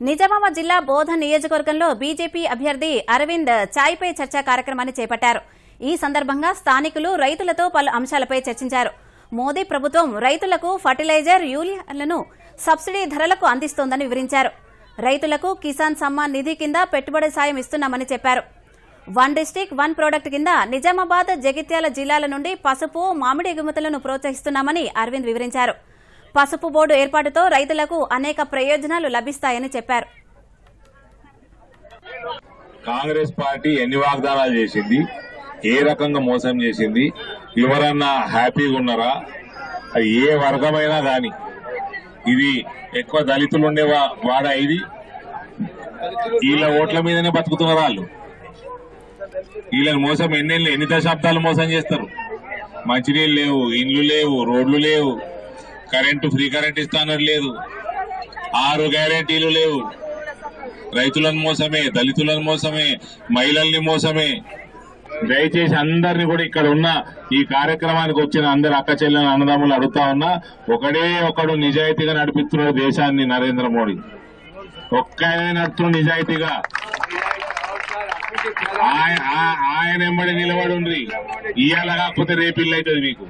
నిజామాబాద్ జిల్లా బోధ నియోజకవర్గంలో బీజేపీ అభ్యర్థి అరవింద్ చాయ్పై చర్చా కార్యక్రమాన్ని చేపట్టారు. ఈ సందర్భంగా స్థానికులు రైతులతో పలు అంశాలపై చర్చించారు. మోదీ ప్రభుత్వం రైతులకు ఫర్టిలైజర్ యూరియాలను సబ్సిడీ ధరలకు అందిస్తోందని వివరించారు. రైతులకు కిసాన్ సమ్మాన్ నిధి కింద పెట్టుబడి సాయం ఇస్తున్నామని చెప్పారు. వన్ డిస్టిక్ వన్ ప్రోడక్ట్ కింద నిజామాబాద్ జగిత్యాల జిల్లాల నుండి పసుపు మామిడి ఎగుమతులను ప్రోత్సహిస్తున్నామని అరవింద్ వివరించారు. పసుపు బోర్డు ఏర్పాటుతో రైతులకు అనేక ప్రయోజనాలు లభిస్తాయని చెప్పారు. కాంగ్రెస్ పార్టీ ఎన్ని వాగ్దానాలు చేసింది? ఏ రకంగా మోసం చేసింది? ఎవరన్నా హ్యాపీగా ఉన్నారా? అది ఏ వర్గమైనా గాని ఇది ఎక్కువ దళితులు ఉండే వా- ఇది. వీళ్ళ ఓట్ల మీదనే బతుకుతున్నారు వాళ్ళు. వీళ్ళని మోసం ఎన్నెళ్ళు ఎన్ని దశాబ్దాలు మోసం చేస్తారు? మంచినీళ్ళు లేవు ఇండ్లు లేవు రోడ్లు లేవు. కరెంటు ఫ్రీ కరెంట్ ఇస్తానని లేదు. ఆరు గ్యారంటీలు లేవు. రైతులను మోసమే దళితులను మోసమే మహిళల్ని మోసమే. దయచేసి అందరిని కూడా ఇక్కడ ఉన్న ఈ కార్యక్రమానికి వచ్చిన అందరు అక్క చెల్లెలు అన్నదమ్ములు అడుగుతా ఉన్నా ఒకడే ఒకడు నిజాయితీగా నడిపిస్తున్నాడు దేశాన్ని నరేంద్ర మోడీ. ఒక్కనే నడుతున్నాడు నిజాయితీగా. ఆయన ఎంబడి నిలబడి ఉండ్రి. ఇవాళ కాకపోతే రేపు ఇల్లు అవుతుంది మీకు.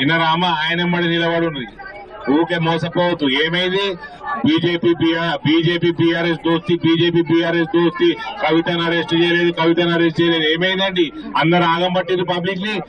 ఇన్నరామ ఆయన నిలబడి ఉన్నది. ఊకే మోసపోవద్దు. ఏమైంది? బీజేపీ బీజేపీ బీఆర్ఎస్ దోస్తి బీజేపీ బీఆర్ఎస్ దోస్తి. కవితను అరెస్ట్ చేయలేదు కవితను అరెస్ట్ చేయలేదు. ఏమైందండి? అందరు ఆగం పట్టింది పబ్లిక్ని